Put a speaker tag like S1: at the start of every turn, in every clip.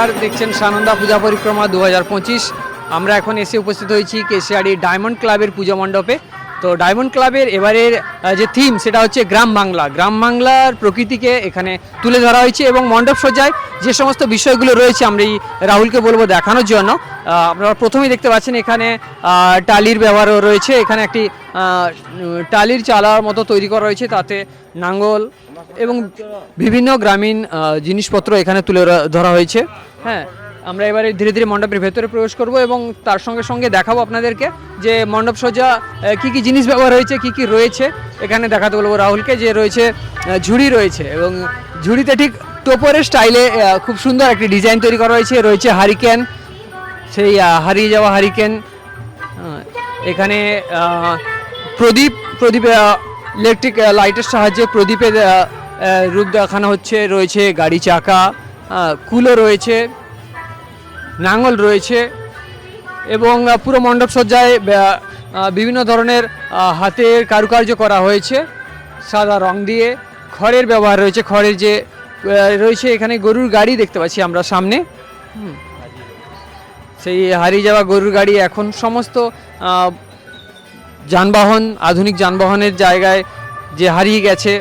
S1: নমস্কার, দেখছেন সানন্দা পূজা পরিক্রমা দু হাজার পঁচিশ। আমরা এখন এসে উপস্থিত হয়েছি কেশিয়ারি ডায়মন্ড ক্লাবের পুজো মণ্ডপে। তো ডায়মন্ড ক্লাবের এবারের যে থিম সেটা হচ্ছে গ্রাম বাংলা। গ্রাম বাংলার প্রকৃতিকে এখানে তুলে ধরা হয়েছে এবং মণ্ডপ সজ্জায় যে সমস্ত বিষয়গুলো রয়েছে, আমরা এই রাহুলকে বলব দেখানোর জন্য। আপনারা প্রথমেই দেখতে পাচ্ছেন এখানে টালির ব্যবহারও রয়েছে। এখানে একটি টালির চালার মতো তৈরি করা রয়েছে, তাতে নাঙ্গল এবং বিভিন্ন গ্রামীণ জিনিসপত্র এখানে তুলে ধরা হয়েছে। হ্যাঁ আমরা এবারে ধীরে ধীরে মণ্ডপের ভেতরে প্রবেশ করব এবং তার সঙ্গে সঙ্গে দেখাবো আপনাদেরকে যে মণ্ডপ সজ্জা কি কি জিনিস ব্যবহার হয়েছে, কি কি রয়েছে। এখানে দেখাতে বলব রাহুলকে যে রয়েছে ঝুড়ি রয়েছে এবং ঝুড়িতে ঠিক টোপরের স্টাইলে খুব সুন্দর একটি ডিজাইন তৈরি করা হয়েছে। রয়েছে হারিকেন, সেই হারিয়ে যাওয়া হারিকেন এখানে প্রদীপ প্রদীপ ইলেকট্রিক লাইটের সাহায্যে প্রদীপের রূপ দেখানো হচ্ছে। রয়েছে গাড়ি চাকা কুলো রয়েছে। নাঙ্গল রয়েছে এবং পুরো মণ্ডপ সজ্জায় বিভিন্ন ধরনের হাতের কারুকার্য করা হয়েছে। সাদা রং দিয়ে খড়ের ব্যবহার রয়েছে। খড়ের যে রয়েছে এখানে গরুর গাড়ি দেখতে পাচ্ছি আমরা সামনে। সেই হারিয়ে যাওয়া গরুর গাড়ি এখন সমস্ত যানবাহন, আধুনিক যানবাহনের জায়গায় যে হারিয়ে গেছে,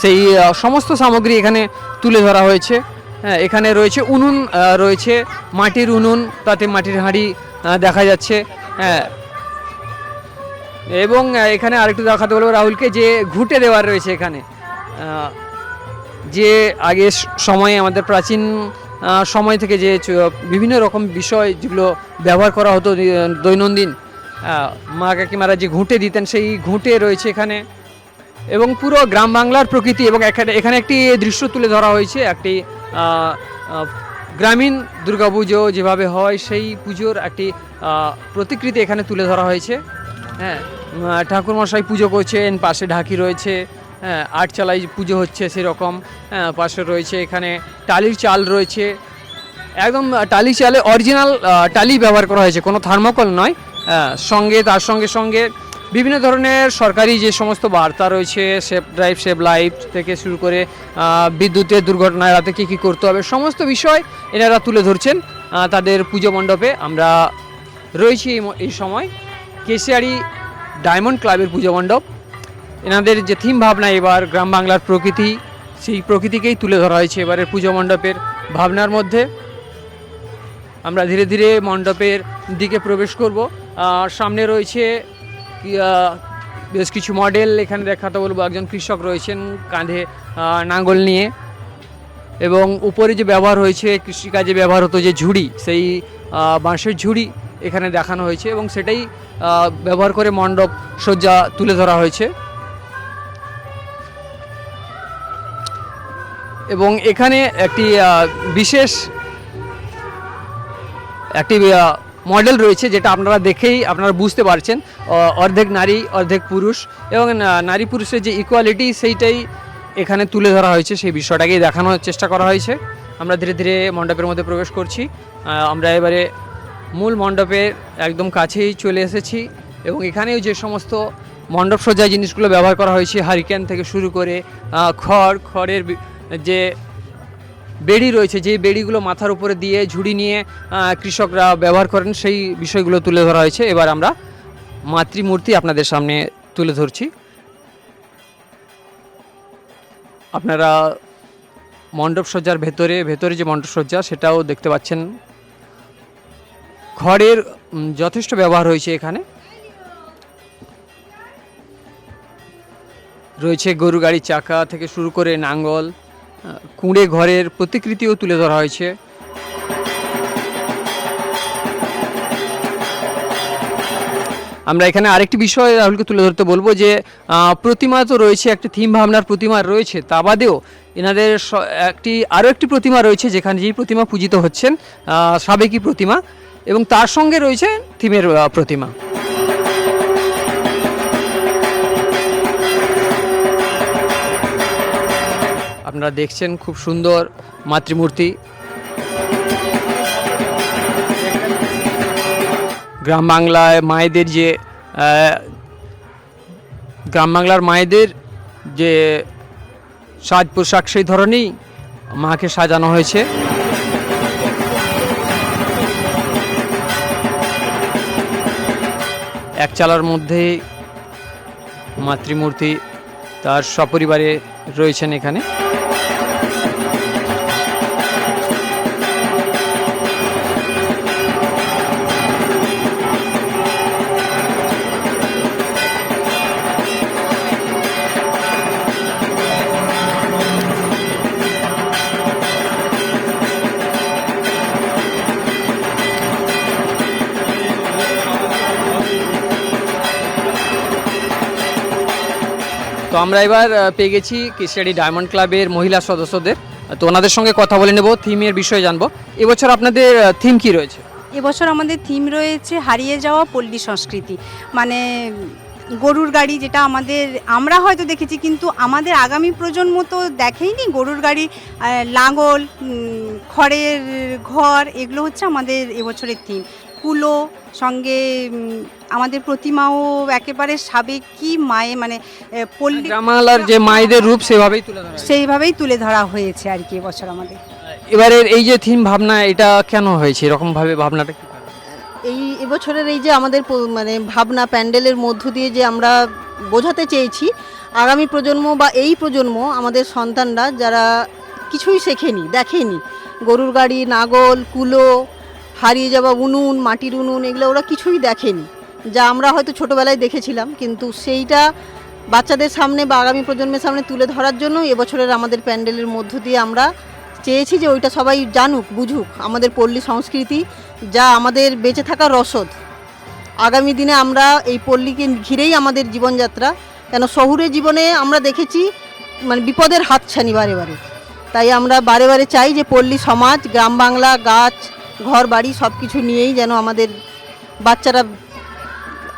S1: সেই সমস্ত সামগ্রী এখানে তুলে ধরা হয়েছে। হ্যাঁ এখানে রয়েছে উনুন রয়েছে মাটির উনুন, তাতে মাটির হাঁড়ি দেখা যাচ্ছে হ্যাঁ। এবং এখানে আরেকটু দেখাতে বলব রাহুলকে, যে ঘুঁটে দেওয়ার রয়েছে এখানে। যে আগে সময়ে আমাদের প্রাচীন সময় থেকে যে বিভিন্ন রকম বিষয় যেগুলো ব্যবহার করা হতো দৈনন্দিন মা কাকিমারা যে ঘুঁটে দিতেন, সেই ঘুঁটে রয়েছে এখানে। এবং পুরো গ্রাম বাংলার প্রকৃতি এবং এখানে একটি দৃশ্য তুলে ধরা হয়েছে একটি গ্রামীণ দুর্গাপুজো যেভাবে হয় সেই পুজোর একটি প্রতিকৃতি এখানে তুলে ধরা হয়েছে। হ্যাঁ ঠাকুরমশাই পুজো করছেন পাশে ঢাকি রয়েছে হ্যাঁ আটচালাই পুজো হচ্ছে সেরকম হ্যাঁ পাশে রয়েছে এখানে টালির চাল রয়েছে। একদম টালি চালে অরিজিনাল টালি ব্যবহার করা হয়েছে কোনো থার্মোকল নয় হ্যাঁ, সঙ্গে তার সঙ্গে সঙ্গে বিভিন্ন ধরনের সরকারি যে সমস্ত বার্তা রয়েছে, সেফ ড্রাইভ সেভ লাইফ থেকে শুরু করে বিদ্যুতের দুর্ঘটনা এড়াতে কী কী করতে হবে, সমস্ত বিষয় এনারা তুলে ধরছেন। তাদের পুজো মণ্ডপে আমরা রয়েছি এই সময়। কেশিয়ারি ডায়মন্ড ক্লাবের পুজো মণ্ডপ। এনাদের যে থিম ভাবনা এবার গ্রাম বাংলার প্রকৃতি, সেই প্রকৃতিকেই তুলে ধরা হয়েছে এবারের পুজো মণ্ডপের ভাবনার মধ্যে। আমরা ধীরে ধীরে মণ্ডপের দিকে প্রবেশ করব। সামনে রয়েছে বেশ কিছু মডেল এখানে দেখাতে বলব। একজন কৃষক রয়েছেন, কাঁধে নাঙ্গল নিয়ে। এবং উপরে যে ব্যবহার হয়েছে, কৃষিকাজে ব্যবহার হতো যে ঝুড়ি, সেই বাঁশের ঝুড়ি এখানে দেখানো হয়েছে এবং সেটাই ব্যবহার করে মণ্ডপ সজ্জা তুলে ধরা হয়েছে। এবং এখানে একটি বিশেষ, একটি মডেল রয়েছে যেটা আপনারা দেখেই আপনারা বুঝতে পারছেন অর্ধেক নারী, অর্ধেক পুরুষ এবং নারী পুরুষের যে ইকুয়ালিটি সেইটাই এখানে তুলে ধরা হয়েছে, সেই বিষয়টাকেই দেখানোর চেষ্টা করা হয়েছে। আমরা ধীরে ধীরে মণ্ডপের মধ্যে প্রবেশ করছি। আমরা এবারে মূল মণ্ডপের একদম কাছেই চলে এসেছি এবং এখানেও যে সমস্ত মণ্ডপ সজ্জায় জিনিসগুলো ব্যবহার করা হয়েছে, হারিকেন থেকে শুরু করে খড়, খড়ের যে বেড়ি রয়েছে যে বেড়িগুলো মাথার উপরে দিয়ে ঝুড়ি নিয়ে কৃষকরা ব্যবহার করেন সেই বিষয়গুলো তুলে ধরা হয়েছে। এবার আমরা মাতৃমূর্তি আপনাদের সামনে তুলে ধরছি। আপনারা মণ্ডপ সজ্জার ভেতরে ভেতরে যে মণ্ডপ সজ্জা সেটাও দেখতে পাচ্ছেন। উম, যথেষ্ট ব্যবহার হয়েছে এখানে। রয়েছে গরু গাড়ির চাকা থেকে শুরু করে নাঙ্গল। কুঁড়ে ঘরের প্রতিকৃতিও তুলে ধরা হয়েছে। আমরা এখানে আরেকটি বিষয় রাহুলকে তুলে ধরতে বলব যে প্রতিমা তো রয়েছে, একটি থিম ভাবনার প্রতিমা রয়েছে, তা বাদেও এনাদের একটি, আরও একটি প্রতিমা রয়েছে যেখানে যেই প্রতিমা পূজিত হচ্ছেন সাবেকি প্রতিমা এবং তার সঙ্গে রয়েছে থিমের প্রতিমা। আপনারা দেখছেন খুব সুন্দর মাতৃমূর্তি। গ্রাম বাংলায় মায়েদের যে গ্রাম বাংলার মায়েদের যে সাজ পোশাক সেই ধরনেরই মাকে সাজানো হয়েছে। এক চালার মধ্যেই মাতৃমূর্তি তার সপরিবারে রয়েছেন এখানে। তো আমরা এবার পেয়ে গেছি কেশিয়াড়ি ডায়মন্ড ক্লাবের মহিলা সদস্যদের। তো ওনাদের সঙ্গে কথা বলে নেব থিমের বিষয়ে জানব। এবছর আপনাদের থিম কি রয়েছে?
S2: এবছর আমাদের থিম রয়েছে হারিয়ে যাওয়া পল্লী সংস্কৃতি। মানে গরুর গাড়ি যেটা আমাদের, আমরা হয়তো দেখেছি, কিন্তু আমাদের আগামী প্রজন্ম তো দেখেইনি গরুর গাড়ি লাঙল খড়ের ঘর, এগুলো হচ্ছে আমাদের এবছরের থিম কুলো সঙ্গে আমাদের প্রতিমাও একেবারে সাবেক কি মায়ে মানে পল্লী
S1: গ্রামালার যে মায়েদের রূপ সেভাবেই তুলে ধরা
S2: সেইভাবেই তুলে ধরা হয়েছে আর কি এবছর আমাদের।
S1: এবারের এই যে থিম ভাবনা এটা কেন হয়েছে? এরকম ভাবে ভাবনাটা কি
S3: এই এবছরের এই যে আমাদের মানে ভাবনা প্যান্ডেলের মধ্য দিয়ে যে আমরা বোঝাতে চেয়েছি আগামী প্রজন্ম বা এই প্রজন্ম আমাদের সন্তানরা যারা কিছুই শেখেনি দেখেনি গরুর গাড়ি নাগল কুলো হারিয়ে যাওয়া উনুন, মাটির উনুন, এগুলো ওরা কিছুই দেখেনি। যা আমরা হয়তো ছোটোবেলায় দেখেছিলাম, কিন্তু সেইটা বাচ্চাদের সামনে বা আগামী প্রজন্মের সামনে তুলে ধরার জন্য এবছরের আমাদের প্যান্ডেলের মধ্য দিয়ে আমরা চেয়েছি যে ওইটা সবাই জানুক, বুঝুক, আমাদের পল্লী সংস্কৃতি যা আমাদের বেঁচে থাকার রসদ। আগামী দিনে আমরা এই পল্লীকে ঘিরেই আমাদের জীবনযাত্রা, কেন শহুরে জীবনে আমরা দেখেছি মানে বিপদের হাতছানি বারে বারে। তাই আমরা বারে বারে চাই যে পল্লী সমাজ, গ্রাম বাংলা, গাছ ঘর বাড়ি সব কিছু নিয়েই যেন আমাদের বাচ্চারা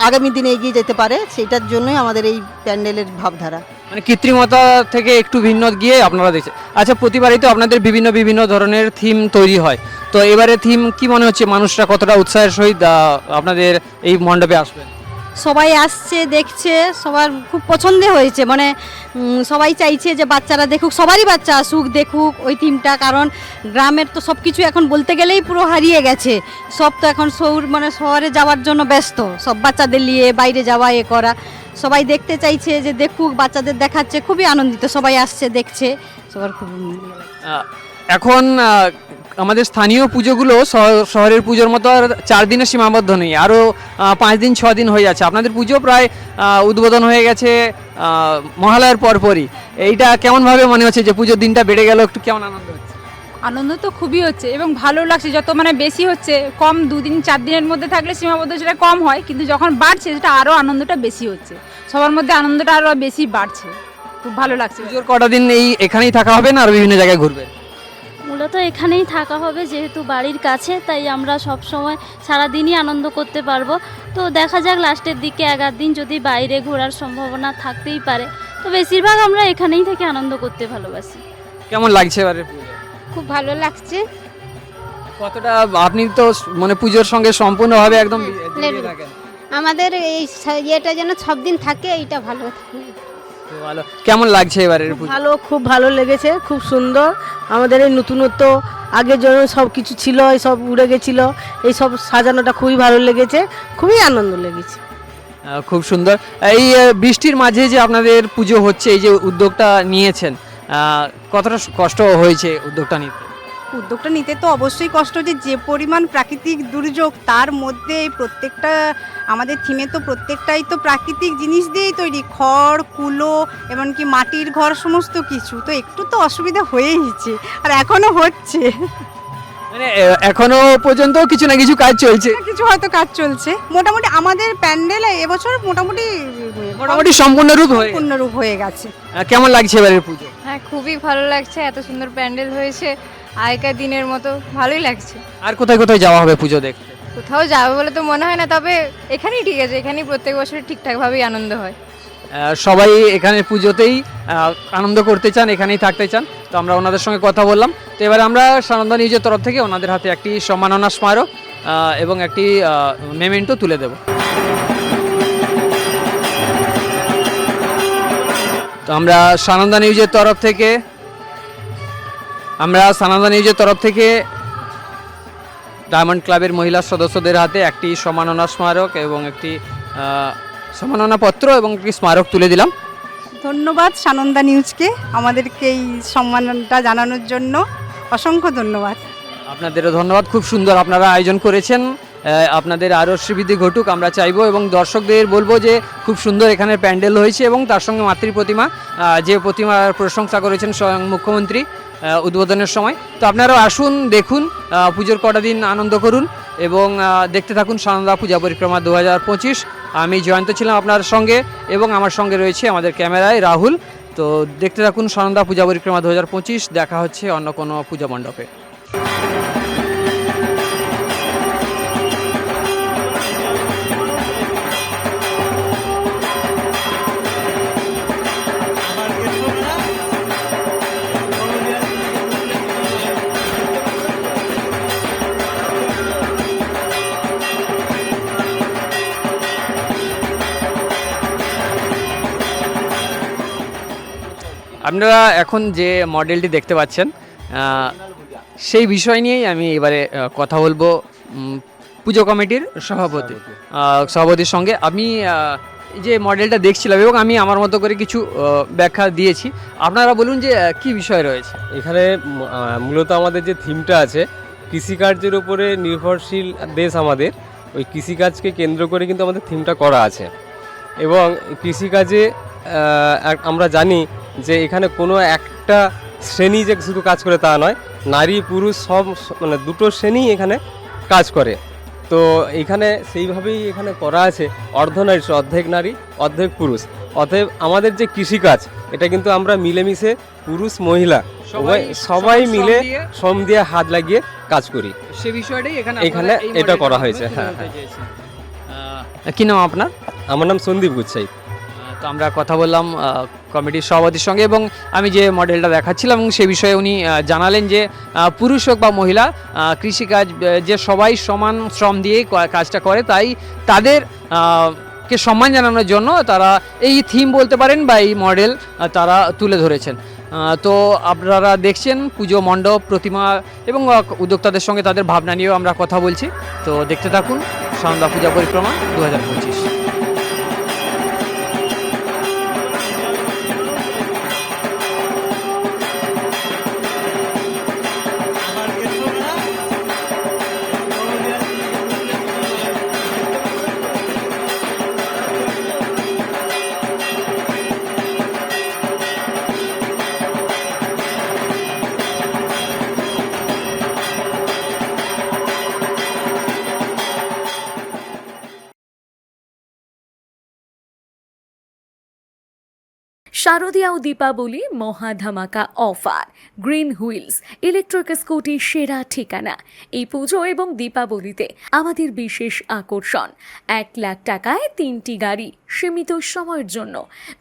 S3: আগামী দিনে এগিয়ে যেতে পারে, সেটার জন্যই আমাদের এই প্যান্ডেলের ভাবধারা।
S1: মানে কৃত্রিমতা থেকে একটু ভিন্ন গিয়ে আপনারা দেখছেন। আচ্ছা প্রতিবারই তো আপনাদের বিভিন্ন বিভিন্ন ধরনের থিম তৈরি হয়। তো এবারে থিম কি মনে হচ্ছে? মানুষরা কতটা উৎসাহের সহিত আপনাদের এই মণ্ডপে আসবেন?
S4: সবাই আসছে, দেখছে, সবার খুব পছন্দ হয়েছে। মানে সবাই চাইছে যে বাচ্চারা দেখুক, সবারই বাচ্চা আসুক, দেখুক ওই থিমটা কারণ গ্রামের তো সব কিছু এখন বলতে গেলেই পুরো হারিয়ে গেছে। সব তো এখন শহর মানে শহরে যাওয়ার জন্য ব্যস্ত। সব বাচ্চাদের নিয়ে বাইরে যাওয়া, এ করা। সবাই দেখতে চাইছে যে দেখুক, বাচ্চাদের দেখাচ্ছে। খুবই আনন্দিত, সবাই আসছে, দেখছে। সবার খুব
S1: এখন আমাদের স্থানীয় পুজোগুলো শহরের পুজোর মতো আর চার দিনে সীমাবদ্ধ নেই। আরও পাঁচ দিন ছ দিন হয়ে যাচ্ছে। আপনাদের পুজো প্রায় উদ্বোধন হয়ে গেছে মহালয়ার পরপরই। এইটা কেমনভাবে মনে হচ্ছে যে পুজোর দিনটা বেড়ে গেল? একটু কেমন আনন্দ হচ্ছে?
S5: আনন্দ তো খুবই হচ্ছে এবং ভালো লাগছে। যত মানে বেশি হচ্ছে কম দুদিন চার দিনের মধ্যে থাকলে সীমাবদ্ধ সেটা কম হয় কিন্তু যখন বাড়ছে সেটা আরও আনন্দটা বেশি হচ্ছে। সবার মধ্যে আনন্দটা আরও বেশি বাড়ছে। খুব ভালো লাগছে।
S1: পুজোর কটা দিন এই এখানেই থাকা হবে না আর বিভিন্ন জায়গায় ঘুরবে?
S6: মূলত এখানেই থাকা হবে যেহেতু বাড়ির কাছে তাই আমরা সব সময় সারাদিনই আনন্দ করতে পারব। তো দেখা যাক লাস্টের দিকে এগার দিন যদি বাইরে ঘোরার সম্ভাবনা থাকতেই পারে। তো বেশিরভাগ আমরা এখানেই থেকে আনন্দ করতে ভালোবাসি।
S1: কেমন লাগছে এবারে
S5: খুব ভালো লাগছে।
S1: কতটা আপনি তো মানে পুজোর সঙ্গে সম্পূর্ণভাবে একদম
S7: আমাদের এই ইয়েটা যেন সব দিন থাকে এইটা ভালো থাকে।
S1: ভালো। কেমন লাগছে এবারের পুজো?
S3: ভালো খুব ভালো লেগেছে খুব সুন্দর। আমাদের এই নতুনত্ব আগের জন্য সব কিছু ছিল এই সব উড়ে গেছিল এই সব সাজানোটা খুবই ভালো লেগেছে খুবই আনন্দ লেগেছে।
S1: আহ, খুব সুন্দর। এই আহ, বৃষ্টির মাঝে যে আপনাদের পুজো হচ্ছে এই যে উদ্যোগটা নিয়েছেন আহ, কতটা কষ্ট হয়েছে উদ্যোগটা নিতে?
S2: উদ্যোগটা নিতে তো অবশ্যই কষ্ট যে যে পরিমাণ প্রাকৃতিক দুর্যোগ তার মধ্যে এই প্রত্যেকটা আমাদের থিমে তো প্রত্যেকটাই তো প্রাকৃতিক জিনিস দিয়েই তৈরি। খড় কুলো এমনকি মাটির ঘর সমস্ত কিছু। তো একটু তো অসুবিধা হয়েইছে আর এখনও হচ্ছে।
S1: মানে এখনও পর্যন্ত কিছু না কিছু কাজ চলছে।
S2: কিছু হয়তো কাজ চলছে। মোটামুটি আমাদের প্যান্ডেল এবছর মোটামুটি
S1: মোটামুটি সম্পূর্ণরূপ হয়ে গেছে।
S2: পূর্ণরূপ হয়ে গেছে।
S1: কেমন লাগছে এবারের পুজো?
S5: হ্যাঁ খুবই ভালো লাগছে। এত সুন্দর প্যান্ডেল হয়েছে। আগেকার দিনের মতো ভালোই লাগছে।
S1: আর কোথায় কোথায় যাওয়া হবে পুজো দেখতে?
S5: কোথাও যাবে বলে তো মনে হয় না তবে এখানেই ঠিক আছে এখানেই প্রত্যেক বছর ঠিকঠাকভাবেই আনন্দ হয়।
S1: সবাই এখানে পুজোতেই আনন্দ করতে চান এখানেই থাকতে চান। তো আমরা ওনাদের সঙ্গে কথা বললাম। তো এবার আমরা সানন্দা নিউজের তরফ থেকে ওনাদের হাতে একটি সম্মাননা স্মারক এবং একটি মেমেন্টো তুলে দেব। তো আমরা সানন্দা নিউজের তরফ থেকে আমরা সানন্দা নিউজের তরফ থেকে ডায়মন্ড ক্লাবের মহিলা সদস্যদের হাতে একটি সম্মাননা স্মারক এবং একটি আহ, সম্মাননাপত্র এবং একটি স্মারক তুলে দিলাম।
S2: ধন্যবাদ সানন্দা নিউজকে আমাদেরকে এই সম্মানটা জানানোর জন্য। অসংখ্য ধন্যবাদ।
S1: আপনাদেরও ধন্যবাদ। খুব সুন্দর আপনারা আয়োজন করেছেন। আপনাদের আরও শ্রীবৃদ্ধি ঘটুক আমরা চাইব এবং দর্শকদের বলব যে খুব সুন্দর এখানে প্যান্ডেল হয়েছে এবং তার সঙ্গে মাতৃ প্রতিমা যে প্রতিমার প্রশংসা করেছেন স্বয়ং মুখ্যমন্ত্রী। উদ্বোধনের সময়। তো আপনারাও আসুন, দেখুন পুজোর কটা দিন আনন্দ করুন এবং দেখতে থাকুন সানন্দা পূজা পরিক্রমা দু হাজার পঁচিশ। আমি জয়ন্ত ছিলাম আপনার সঙ্গে এবং আমার সঙ্গে রয়েছে আমাদের ক্যামেরায় রাহুল। তো দেখতে থাকুন সানন্দা পূজা পরিক্রমা দু হাজার পঁচিশ, দেখা হচ্ছে অন্য কোনো পূজা মণ্ডপে। আপনারা এখন যে মডেলটি দেখতে পাচ্ছেন সেই বিষয় নিয়েই আমি এবারে কথা বলব পুজো কমিটির সভাপতি সভাপতির সঙ্গে। আমি যে মডেলটা দেখছিলাম এবং আমি আমার মতো করে কিছু ব্যাখ্যা দিয়েছি। আপনারা বলুন যে কি বিষয় রয়েছে?
S8: এখানে মূলত আমাদের যে থিমটা আছে কৃষিকার্যের উপরে নির্ভরশীল দেশ আমাদের। ওই কৃষিকাজকে কেন্দ্র করে কিন্তু আমাদের থিমটা করা আছে। এবং কৃষিকাজে আমরা জানি যে এখানে কোনো একটা শ্রেণি যে শুধু কাজ করে তা নয় নারী পুরুষ সব মানে দুটো শ্রেণি এখানে কাজ করে। তো এখানে সেইভাবেই এখানে করা আছে অর্ধনারী অর্ধেক নারী অর্ধেক পুরুষ। অতএব আমাদের যে কৃষিকাজ এটা কিন্তু আমরা মিলেমিশে পুরুষ মহিলা
S1: সবাই
S8: সবাই মিলে শ্রম দিয়ে হাত লাগিয়ে কাজ করি।
S1: সে বিষয়টাই এখানে
S8: এখানে এটা করা হয়েছে, হ্যাঁ, হ্যাঁ।
S1: কি নাম আপনার?
S8: আমার নাম সন্দীপ গুচ্ছাই।
S1: তো আমরা কথা বললাম কমিটির সভাপতির সঙ্গে এবং আমি যে মডেলটা দেখাচ্ছিলাম এবং সে বিষয়ে উনি জানালেন যে পুরুষ হোক বা মহিলা কৃষিকাজ যে সবাই সমান শ্রম দিয়ে কাজটা করে তাই তাদের কে সম্মান জানানোর জন্য তারা এই থিম বলতে পারেন বা এই মডেল তারা তুলে ধরেছেন। তো আপনারা দেখছেন পুজো মণ্ডপ, প্রতিমা এবং উদ্যোক্তাদের সঙ্গে তাদের ভাবনা নিয়েও আমরা কথা বলছি। তো দেখতে থাকুন সন্ধ্যা পূজা পরিক্রমা দু হাজার পঁচিশ।
S9: শারদীয়া ও দীপাবলি মহা ধামাকা offer. Green wheels electric scooty সেরা ঠিকানা। এই পুজো এবং দীপাবলিতে আমাদের বিশেষ আকর্ষণ। এক লাখ টাকায় তিনটি গাড়ি সীমিত সময়ের জন্য।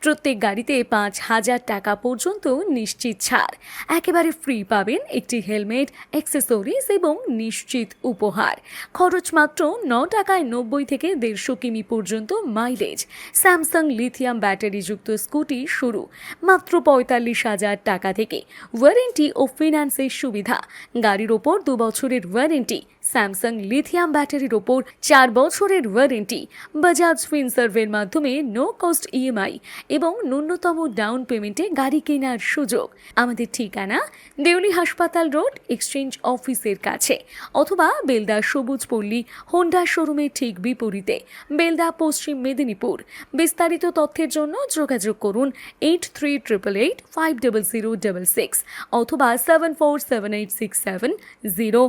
S9: প্রত্যেক গাড়িতে পাঁচ হাজার টাকা পর্যন্ত নিশ্চিত ছাড়। একেবারে ফ্রি পাবেন একটি হেলমেট অ্যাক্সেসরিজ এবং নিশ্চিত উপহার। খরচ মাত্র ন টাকায় নব্বই থেকে দেড়শো কিমি পর্যন্ত মাইলেজ স্যামসাং লিথিয়াম ব্যাটারিযুক্ত স্কুটি শুরু। মাত্র পঁয়তাল্লিশ হাজার টাকা থেকে ওয়ারেন্টি ও ফিনান্সের সুবিধা। গাড়ির ওপর দু বছরের ওয়ারেন্টি। স্যামসাং লিথিয়াম ব্যাটারির ওপর চার বছরের ওয়ারেন্টি বাজাজ ফিনসার্ভের মাধ্যমে নো কস্ট ইএমআই এবং ন্যূনতম ডাউন পেমেন্টে গাড়ি কেনার সুযোগ। আমাদের ঠিকানা দেউলি হাসপাতাল রোড এক্সচেঞ্জ অফিসের কাছে অথবা বেলদা সবুজ পল্লী হোন্ডা শোরুমের ঠিক বিপরীতে, বেলদা পশ্চিম মেদিনীপুর। বিস্তারিত তথ্যের জন্য যোগাযোগ করুন eight three triple eight five double zero double six অথবা seven four seven eight six seven zero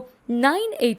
S9: nine eight